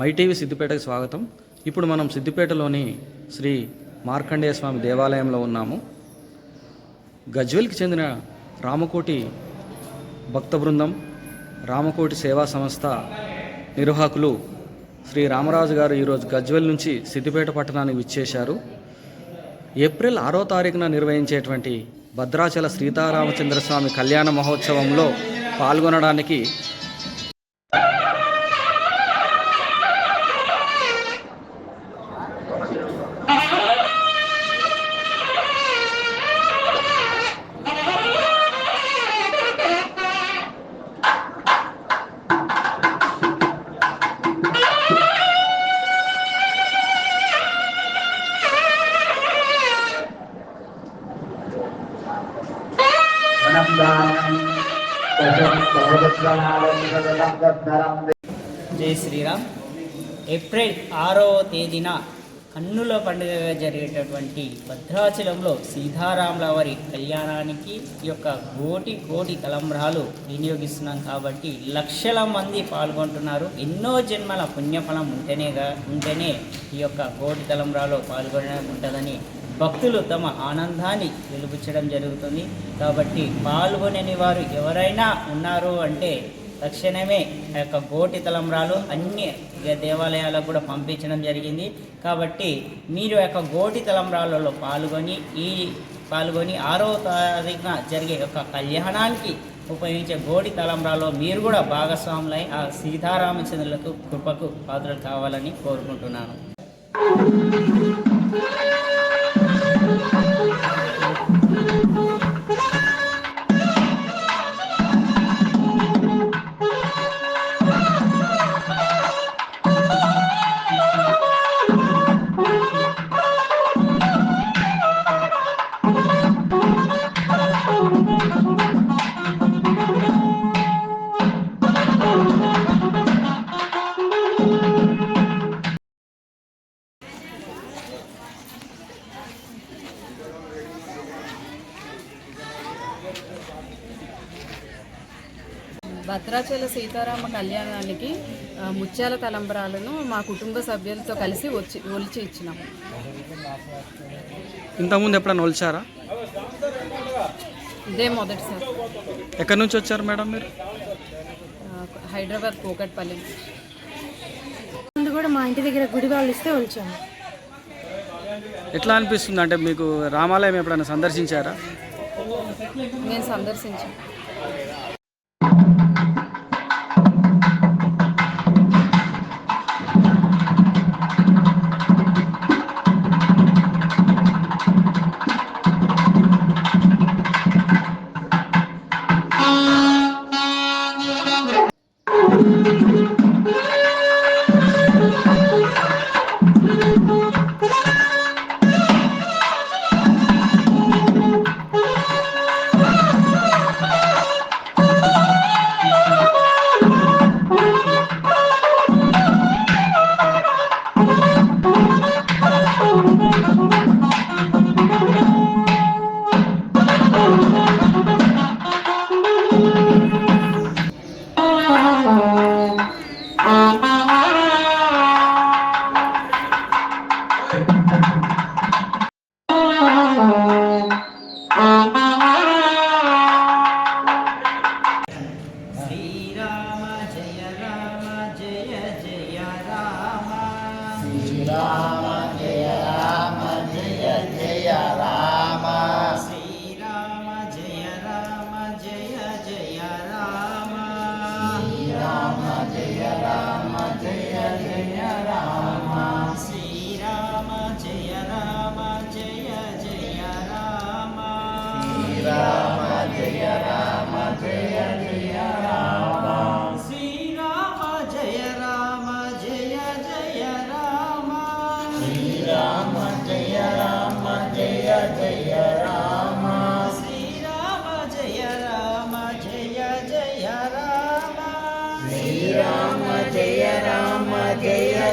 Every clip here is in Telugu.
మైటీవీ సిద్దిపేటకు స్వాగతం. ఇప్పుడు మనం సిద్దిపేటలోని శ్రీ మార్కండేయ స్వామి దేవాలయంలో ఉన్నాము. గజ్వెల్కి చెందిన రామకోటి భక్త బృందం రామకోటి సేవా సంస్థ నిర్వాహకులు శ్రీ రామరాజు గారు ఈరోజు గజ్వెల్ నుంచి సిద్దిపేట పట్టణానికి విచ్చేశారు. ఏప్రిల్ ఆరో తారీఖున నిర్వహించేటువంటి భద్రాచల సీతారామచంద్రస్వామి కళ్యాణ మహోత్సవంలో పాల్గొనడానికి జై శ్రీరామ్. ఏప్రిల్ ఆరవ తేదీన కన్నుల పండుగగా జరిగేటటువంటి భద్రాచలంలో సీతారాముల వారి కళ్యాణానికి ఈ యొక్క కోటి కోటి తలంబ్రాలు వినియోగిస్తున్నాం కాబట్టి లక్షల మంది పాల్గొంటున్నారు. ఎన్నో జన్మల పుణ్యఫలం ఉంటేనేగా ఉంటేనే ఈ యొక్క కోటి తలంబ్రాలో పాల్గొనడం ఉంటుందని భక్తులు తమ ఆనందాన్ని వెలుపుచ్చడం జరుగుతుంది. కాబట్టి పాల్గొనని వారు ఎవరైనా ఉన్నారు అంటే తక్షణమే ఆ యొక్క గోటి తలంబ్రాలు అన్ని దేవాలయాలకు కూడా పంపించడం జరిగింది. కాబట్టి మీరు యొక్క గోటి తలంబ్రాలలో పాల్గొని ఈ పాల్గొని ఆరో తారీఖున జరిగే యొక్క కళ్యాణానికి ఉపయోగించే గోడి తలంబ్రాలో మీరు కూడా భాగస్వాములై ఆ సీతారామచంద్రులకు కృపకు పాత్రలు కావాలని కోరుకుంటున్నాను. సీతారామ కళ్యాణానికి ముత్యాల తలంబరాలను మా కుటుంబ సభ్యులతో కలిసి వచ్చి ఒలిచి ఇచ్చినాం. ఇంతకుముందు ఎప్పుడైనా ఒలిచారా? ఇదే మొదటిసారి ఎక్కడి నుంచి వచ్చారు మేడం మీరు? హైదరాబాద్ కూకట్పల్లి ముందు కూడా మా ఇంటి దగ్గర గుడి వాళ్ళు ఇస్తే వచ్చాము ఎట్లా అనిపిస్తుంది? అంటే మీకు రామాలయం ఎప్పుడైనా సందర్శించారా? నేను సందర్శించాను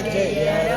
Yeah.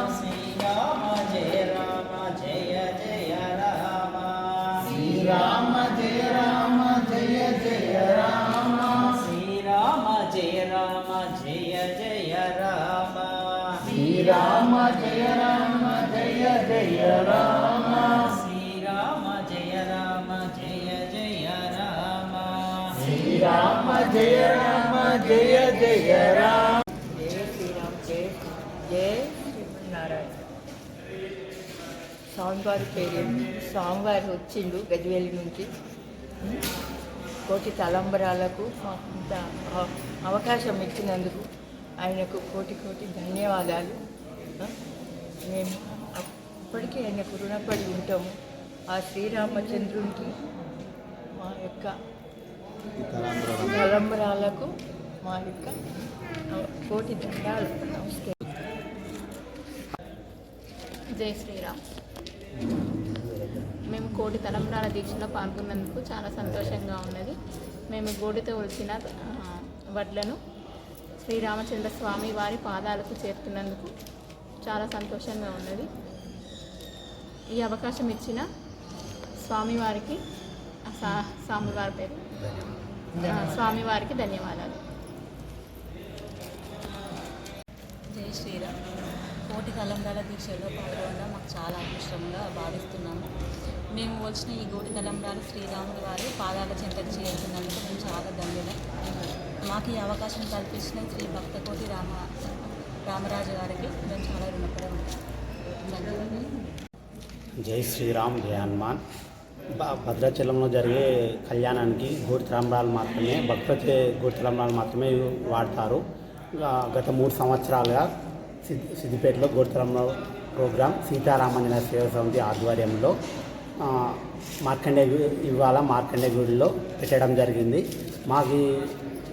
శ్రీరామ జయ రామ జయ జయ రామ. శ్రీరామ జయ రామ జయ జయ రామ. శ్రీరామ జయ రామ జయ జయ రామ. జయ శ్రీరామ్ జయ జయ శ్రీనారాయణ స్వామివారి పేరు స్వామివారు వచ్చిండు గజవేలి నుంచి? కోటి తలంబరాలకు అవకాశం ఇచ్చినందుకు ఆయనకు కోటి కోటి ధన్యవాదాలు. మేము అప్పటికే ఆయనకు రుణపడి ఉంటాము. ఆ శ్రీరామచంద్రునికి మా యొక్క తలంబరాలకు మా యొక్క కోటి దండాలు నమస్కారం జై శ్రీరామ్. మేము కోటి తలంబరాల దీక్షలో పాల్గొన్నందుకు చాలా సంతోషంగా ఉన్నది. మేము గోడితో వచ్చిన వడ్లను శ్రీరామచంద్ర స్వామి వారి పాదాలకు చేరుతున్నందుకు చాలా సంతోషంగా ఉన్నది. ఈ అవకాశం ఇచ్చిన స్వామివారికి స్వామివారి పేరు. స్వామివారికి ధన్యవాదాలు. జై శ్రీరామ్. కోటి తలంబ్రాల దీక్షలో పాల్గొనడం మాకు చాలా అదృష్టంగా భావిస్తున్నాము. మేము వచ్చిన ఈ కోటి తలంబ్రాలు శ్రీరాముడి వారి పాదాల చెంతకు చేరుతున్నందుకు మేము చాలా ధన్యులం. మాకు ఈ అవకాశం కల్పించిన శ్రీ భక్తకోటి రామ రామరాజు గారికి నేను చాలా రుణపడి ఉంటాను. జై శ్రీరామ్ జయ హనుమాన్. భద్రాచలంలో జరిగే కళ్యాణానికి గోడి మాత్రమే భక్తులచే గోడి మాత్రమే వాడతారు. గత మూడు సంవత్సరాలుగా సిద్ సిద్దిపేటలో గోడి ప్రోగ్రాం సీతారామంజన సేవ సమితి ఆధ్వర్యంలో ఆ, మార్కండే ఇవాళ మార్కండే గుడిలో పెట్టడం జరిగింది. మాకు ఈ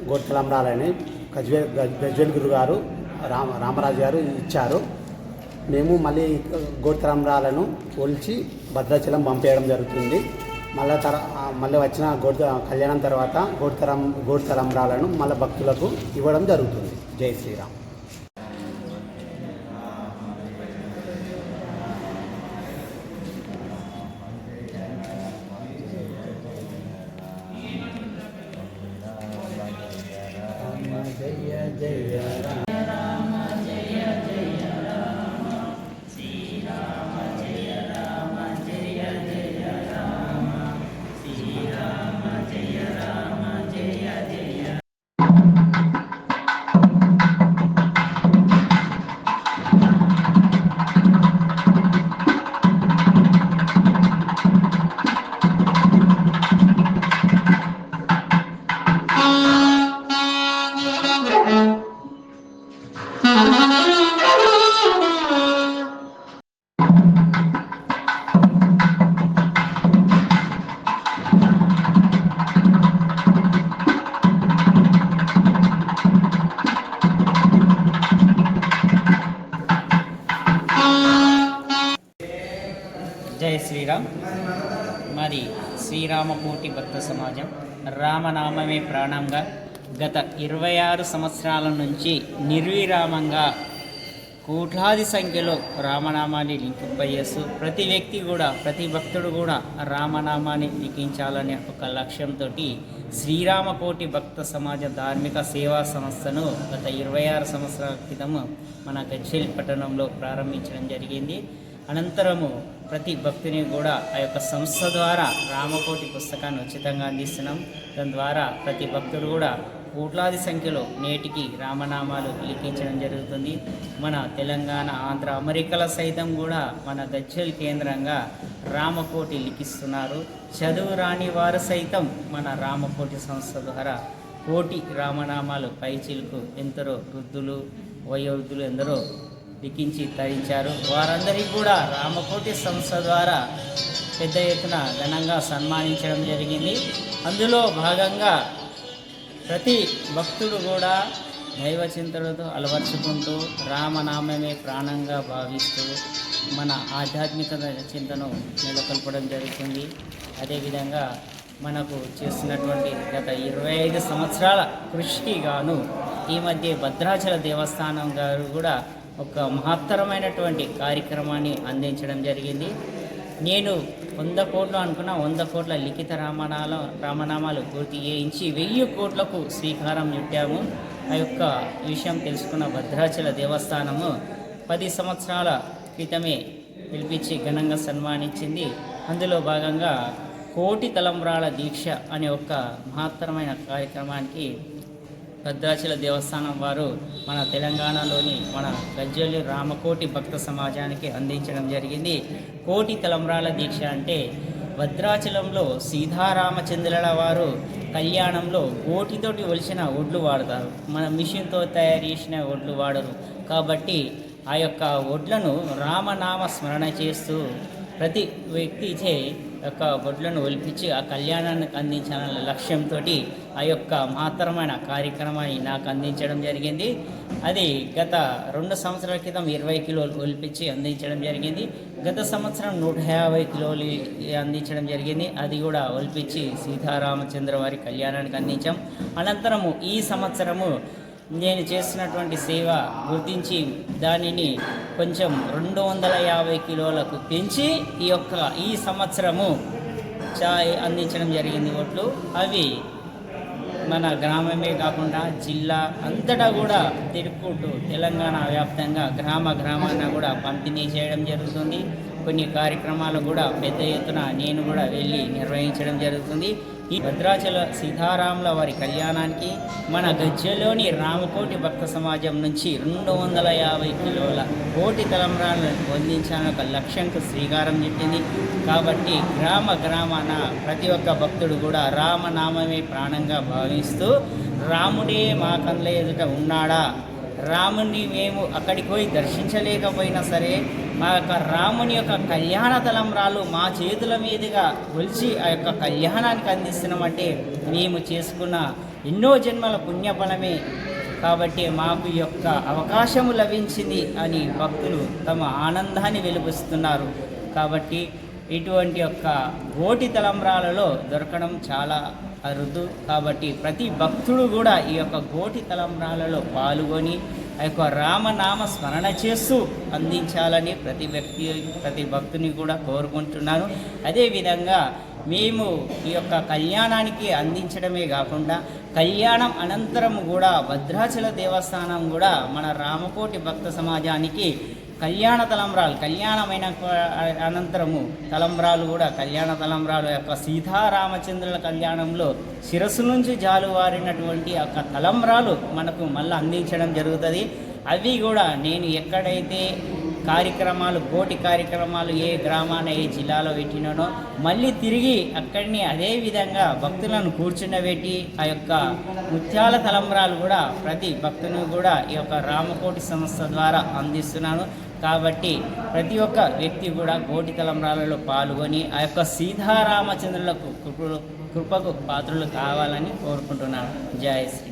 గోడ్తలంరాలని గజ్వే గజ్వేల్ గురు గారు రామ రామరాజు గారు ఇచ్చారు. మేము మళ్ళీ గోడ్తలంరాలను ఒలిచి భద్రాచలం పంపేయడం జరుగుతుంది. మళ్ళీ తర మళ్ళీ వచ్చిన గోడ్ కళ్యాణం తర్వాత గోడ్తలం గోడ్తలంరాలను మళ్ళీ భక్తులకు ఇవ్వడం జరుగుతుంది. జై శ్రీరామ్. శ్రీరామ్. మాది శ్రీరామకోటి భక్త సమాజం. రామనామమే ప్రాణంగా గత ఇరవై ఆరు సంవత్సరాల నుంచి నిర్విరామంగా కోట్లాది సంఖ్యలో రామనామాన్ని లింకింప ప్రతి వ్యక్తి కూడా ప్రతి భక్తుడు కూడా రామనామాన్ని లిఖించాలనే ఒక లక్ష్యంతో శ్రీరామకోటి భక్త సమాజ ధార్మిక సేవా సంస్థను గత ఇరవై ఆరు సంవత్సరాల క్రితము మన గజ్వేల్ పట్టణంలో ప్రారంభించడం జరిగింది. అనంతరము ప్రతి భక్తుని కూడా ఆ యొక్క సంస్థ ద్వారా రామకోటి పుస్తకాన్ని ఉచితంగా అందిస్తున్నాం. దాని ద్వారా ప్రతి భక్తుడు కూడా కోట్లాది సంఖ్యలో నేటికి రామనామాలు లిఖించడం జరుగుతుంది. మన తెలంగాణ ఆంధ్ర అమెరికాల సైతం కూడా మన గజ్వల్ కేంద్రంగా రామకోటి లిఖిస్తున్నారు. చదువు రాని వారు సైతం మన రామకోటి సంస్థ ద్వారా కోటి రామనామాలు పైచీలకు ఎందరో వృద్ధులు వయోవృద్ధులు ఎందరో లిఖించి తరించారు. వారందరికీ కూడా రామకోటి సంస్థ ద్వారా పెద్ద ఎత్తున ఘనంగా సన్మానించడం జరిగింది. అందులో భాగంగా ప్రతి భక్తుడు కూడా దైవ చింతనతో అలవర్చుకుంటూ రామనామమే ప్రాణంగా భావిస్తూ మన ఆధ్యాత్మిక చింతను నెలకొల్పడం జరుగుతుంది. అదేవిధంగా మనకు చేస్తున్నటువంటి గత ఇరవై ఐదు సంవత్సరాల కృషికి గాను ఈ మధ్య భద్రాచల దేవస్థానం గారు కూడా ఒక మహత్తరమైనటువంటి కార్యక్రమాన్ని అందించడం జరిగింది. నేను వంద కోట్లు అనుకున్న వంద కోట్ల లిఖిత రామనాల రామనామాలు పూర్తి చేయించి వెయ్యి కోట్లకు శ్రీకారం చుట్టాము. ఆ యొక్క విషయం తెలుసుకున్న భద్రాచల దేవస్థానము పది సంవత్సరాల క్రితమే పిలిపించి ఘనంగా సన్మానించింది. అందులో భాగంగా కోటి తలంబ్రాల దీక్ష అనే ఒక మహత్తరమైన కార్యక్రమానికి భద్రాచల దేవస్థానం వారు మన తెలంగాణలోని మన గజ్జల్లి రామకోటి భక్త సమాజానికి అందించడం జరిగింది. కోటి తలంబ్రాల దీక్ష అంటే భద్రాచలంలో సీతారామచంద్రుల వారు కళ్యాణంలో కోటితోటి ఒలిచిన ఒడ్లు వాడతారు. మన మిషన్తో తయారు చేసిన ఒడ్లు వాడరు. కాబట్టి ఆ యొక్క ఒడ్లను రామనామ స్మరణ చేస్తూ ప్రతి వ్యక్తి చే యొక్క గొడ్లను ఒలిపించి ఆ కళ్యాణానికి అందించాలన్న లక్ష్యంతో ఆ యొక్క మహత్తరమైన కార్యక్రమాన్ని నాకు అందించడం జరిగింది. అది గత రెండు సంవత్సరాల క్రితం ఇరవై కిలోలు ఒలిపించి అందించడం జరిగింది. గత సంవత్సరం నూట యాభై కిలోలు అందించడం జరిగింది. అది కూడా ఒలిపించి సీతారామచంద్ర వారి కళ్యాణానికి అందించాం. అనంతరము ఈ సంవత్సరము నేను చేసినటువంటి సేవ గుర్తించి దానిని కొంచెం రెండు వందల యాభై కిలోలకు పెంచి ఈ యొక్క ఈ సంవత్సరము చాయ్ అందించడం జరిగింది ఓట్లు అవి మన గ్రామమే కాకుండా జిల్లా అంతటా కూడా తిరుక్కుంటూ తెలంగాణ వ్యాప్తంగా గ్రామ గ్రామాన కూడా పంపిణీ చేయడం జరుగుతుంది. కొన్ని కార్యక్రమాలు కూడా పెద్ద ఎత్తున నేను కూడా వెళ్ళి నిర్వహించడం జరుగుతుంది. ఈ భద్రాచల సీతారాముల వారి కళ్యాణానికి మన గజ్జలోని రామకోటి భక్త సమాజం నుంచి రెండు వందల యాభై కిలోల కోటి తలంబ్రాలను పొందించాలని ఒక లక్ష్యంకు శ్రీకారం చుట్టింది. కాబట్టి గ్రామ గ్రామాన ప్రతి ఒక్క భక్తుడు కూడా రామనామమే ప్రాణంగా భావిస్తూ రాముడే మా కళ్ళ ఎదుట ఉన్నాడా? రాముని మేము అక్కడికి పోయి దర్శించలేకపోయినా సరే మా యొక్క రాముని యొక్క కళ్యాణ తలంబ్రాలు మా చేతుల మీదుగా కొలిచి ఆ యొక్క కళ్యాణానికి అందిస్తున్నామంటే మేము చేసుకున్న ఎన్నో జన్మల పుణ్యఫలమే. కాబట్టి మాకు యొక్క అవకాశము లభించింది అని భక్తులు తమ ఆనందాన్ని వెలిపిస్తున్నారు. కాబట్టి ఇటువంటి యొక్క గోటి తలంబ్రాలలో దొరకడం చాలా అరుదు. కాబట్టి ప్రతి భక్తుడు కూడా ఈ యొక్క గోటి తలంబ్రాలలో పాల్గొని ఆ యొక్క రామనామ స్మరణ చేస్తూ అందించాలని ప్రతి వ్యక్తి ప్రతి భక్తుని కూడా కోరుకుంటున్నాను. అదేవిధంగా మేము ఈ యొక్క కళ్యాణానికి అందించడమే కాకుండా కళ్యాణం అనంతరం కూడా భద్రాచల దేవస్థానం కూడా మన రామకోటి భక్త సమాజానికి కళ్యాణ తలంబ్రాలు కళ్యాణమైన అనంతరము తలంబ్రాలు కూడా కళ్యాణ తలంబ్రాలు యొక్క సీతారామచంద్రుల కళ్యాణంలో శిరస్సు నుంచి జాలువారినటువంటి యొక్క తలంబ్రాలు మనకు మళ్ళీ అందించడం జరుగుతుంది. అవి కూడా నేను ఎక్కడైతే కార్యక్రమాలు కోటి కార్యక్రమాలు ఏ గ్రామాన ఏ జిల్లాలో పెట్టినానో మళ్ళీ తిరిగి అక్కడిని అదే విధంగా భక్తులను కూర్చుండబెట్టి ఆ యొక్క ముత్యాల తలంబ్రాలు కూడా ప్రతి భక్తును కూడా ఈ యొక్క రామకోటి సంస్థ ద్వారా అందిస్తున్నాను. కాబట్టి ప్రతి ఒక్క వ్యక్తి కూడా కోటి తలంబ్రాలలో పాల్గొని ఆ యొక్క సీతారామచంద్రులకు కృపకు పాత్రలు కావాలని కోరుకుంటున్నాను. జై శ్రీ